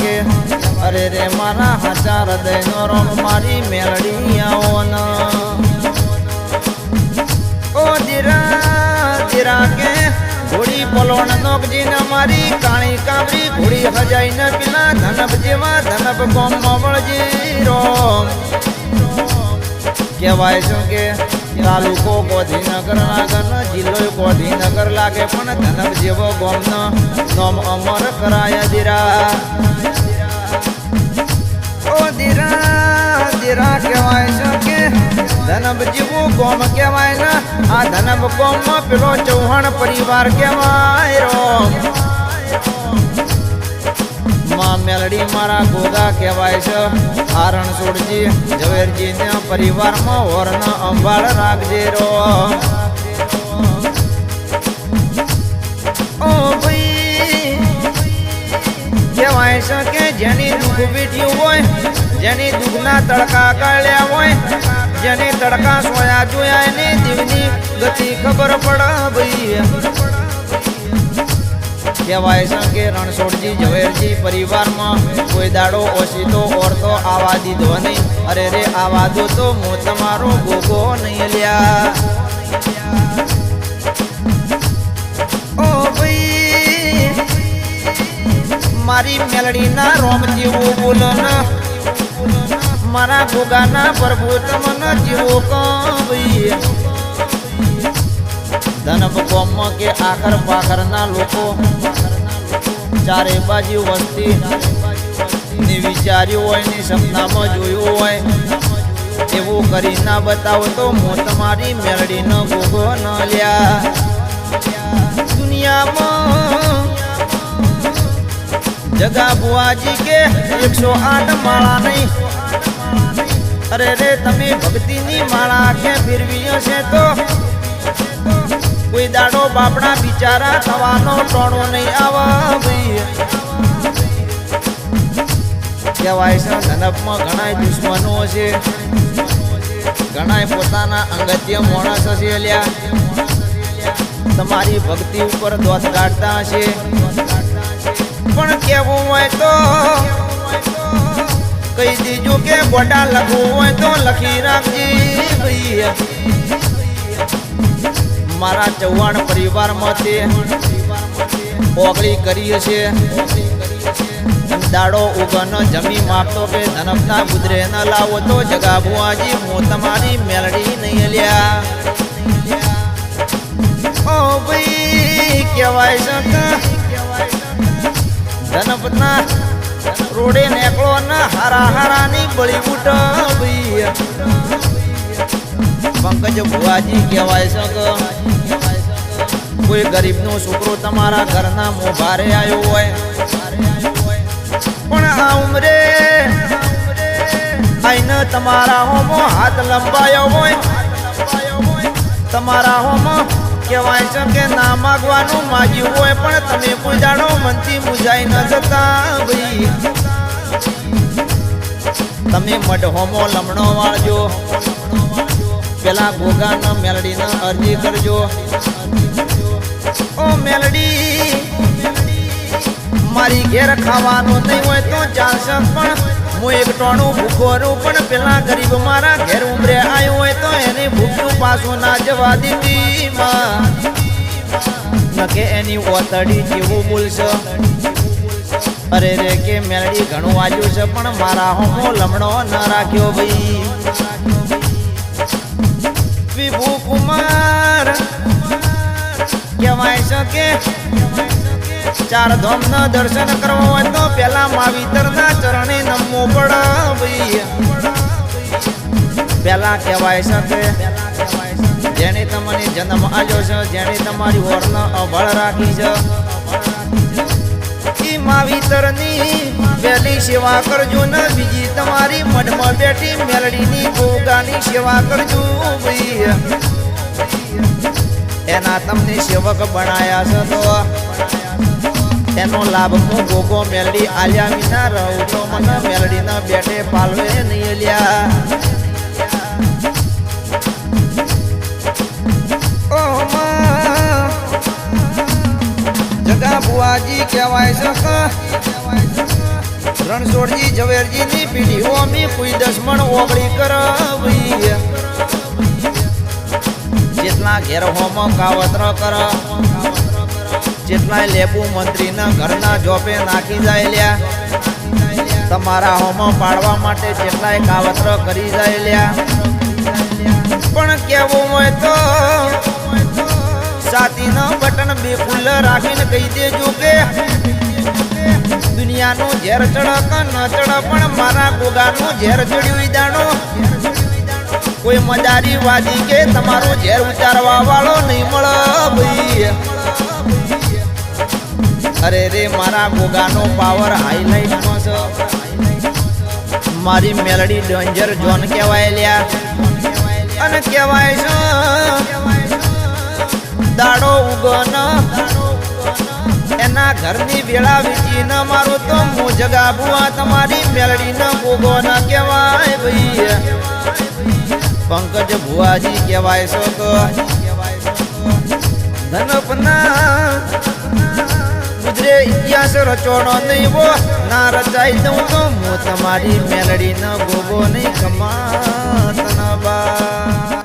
કે અરે રે, મારા હાચા હૃદયનો રોમ મારી મેળડી આવો ઓ દીરા દીરા કે ઘોડી પલોણ નોકજી ને મારી કાળી કાબરી ઘોડી હજાઈ ને પીલા ધનપ જેવા ધનપ કોમ વળજી રોમ કહેવાય શું કે, તાલુકો ગોધીનગર લાગે જિલ્લો ગોધીનગર લાગે, પણ ધનપ જેવો ગોમનો નોમ અમર કરાય દીરા. ઓ દીરા દીરા કહેવાય છે કે ધનબ જેવું કોમ કહેવાય ને, આ ધનબ ગોમમાં પેલો ચૌહાણ પરિવાર કહેવાય રો માં મેલડી મારા ગોગા કહેવાય છે આરણ સોડજી ઝવેરજી ને પરિવારમાં હોર્ન અંબાળ રાખજે રો જેની હોય, જેની દુઃખના તડકા કાઢ્યા હોય, જેની તડકા સોયા જોયા એની દીવની ગતિ ખબર પડ ભાઈ. કહેવાય છે કે રણછોડજી, ઝવેરજી પરિવારમાં કોઈ દાડો ઓછીતો ઓરતો આવા દીધો નહીં. અરે રે આવા દો તો હું તમારો ગોગો નહીં લ્યા. મારી મેલડીના રોમ જેવું બોલન મારા ભોગાના પ્રભુ તમને જેવો કઈ ધનબ કોમમાં કે આખર પાખરના લોકો. ચારે બાજુ વસ્તી ને વિચાર્યું હોય ને સપનામાં જોયું હોય. એવું કરી ના બતાવો તો હું તમારી મેળડીનો ભોગો ન લ્યા. દુનિયામાં જગા બુઆજી કે એકસો આઠ માળા નહીં. અરે રે, તમે ભક્તિની માળા કે ફેરવી હશે તો? કોઈ દાડો બાપડા બિચારા થવાનો ટોણો નહીં આવા. કહેવાય છે ધનપમાં ઘણા દુશ્મનો છે. ઘણા પોતાના અંગત્ય માણસ છે લ્યા તમારી ભક્તિ ઉપર દોત કાઢતા હશે. પણ કેવું હોય તો? કહી દીજો કે ગોટા લખવું હોય તો લખી રાખજી. ભાઈ મારા ચૌહાણ પરિવારમાંથી ઓગળી કરી હશે. દાડો ઉગન જમી માપતો કે ધનપના ગુદરે ન લાવો તો જગા બુઆજી હું તમારી મેલડી નહીં લ્યા ઓ ભાઈ, કહેવાય છે કે ધનપના રોડે નેકળો ને હારા હારાની બળી ઉઠ ભાઈ પંકજ ભુવાજી કહેવાય છે કોઈ ગરીબનો છોકરો તમારા ઘરના મોભારે આવ્યો હોય, પણ આ ઉમરે આઈને તમારા હોમો હાથ લંબાયો હોય, તમારા હોમો કહેવાય છે કે ના માગવાનું માગ્યું હોય પણ તમે કોઈ મનથી મુજાઈ ન જતા તમે મઢહોમો લમણો વાળજો. પેલા ગોગાના મેલડીને અરજી કરજો. ઓ મેલડી, મારી ઘેર ખાવાનું નહીં હોય તો ચાલશે પણ હું એક ટોણું ભૂખોરું પણ પેલા ગરીબ મારા ઘેર ઉમરે આવ્યો હોય તો ના જવા દીધી માં. નકે એની ઓતડી જેવું બોલશે અરે રે કે મેલડી ઘણું આજ્યું છે, પણ મારા હોમો લમણો ન રાખ્યો ભાઈ. વિભુ કુમાર, કહેવાય છે કે ચાર ધામ ના દર્શન કરવા હોય તો પેલા માવીતર ના ચરણે નમવું પડ પેલા કહેવાય છે જેને તમને જન્મ આપ્યો છે, જેણે તમારી ઓરનો અભળ રાખી છે. ઈ માવીતરની પહેલી સેવા કરજો ને બીજી તમારી મઢમાં બેઠી મેલડીની ગોગાની સેવા કરજો એના તમને સેવક બનાયા છે તો. એનો લાભ હું ગોગો મેલડી આલ્યા વિના રહું તો મને મેલડીના બેઠે પાલવે નહીં લ્યા. જગા કહેવાય સખા રણછોડજી ઝવેરજીની પીઢીઓ મી કોઈ દસમણ ઓગળી કરાવી જેટલા ઘેર હોમ કાવત્ર કર, જેટલાય લેબુ મંત્રીના ઘરના જોપે નાખી જાય તમારા હોમ પાડવા માટે જેટલાય કાવત્ર કરી જાય પણ કેવું હોય તો, સાતીના બટન બે ખુલ્લ રાખીને કહી દેજો દુનિયાનું ઝેર ચડક, ન ચડ પણ મારા ગોગાનું ઝેર ચડ્યું દાણો કોઈ મજારી વાદી કે તમારો ઝેર ઉતારવા વાળો નહીં મળે ભાઈ. અરે રે, મારા ગોગાનો પાવર હાઈલાઈટમાં છે. મારી મેલડી ડેન્જર ઝોન કહેવાય લ્યા. અને કહેવાય છે, દાડો ઉગન એના ઘરની વેળા વીજી ન મારો તો હું જગાબુઆ તમારી મેલડી ન ગોગો ન કહેવાય ભાઈ પંકજ ભુવાજી કહેવાય છો તો ધનપના ગુજરે ઇતિહાસ રચોડો નહીં વો ના રચાઈ દઉં તો હું તમારી મેલડી ન ગોગો નહીં કમા તનબા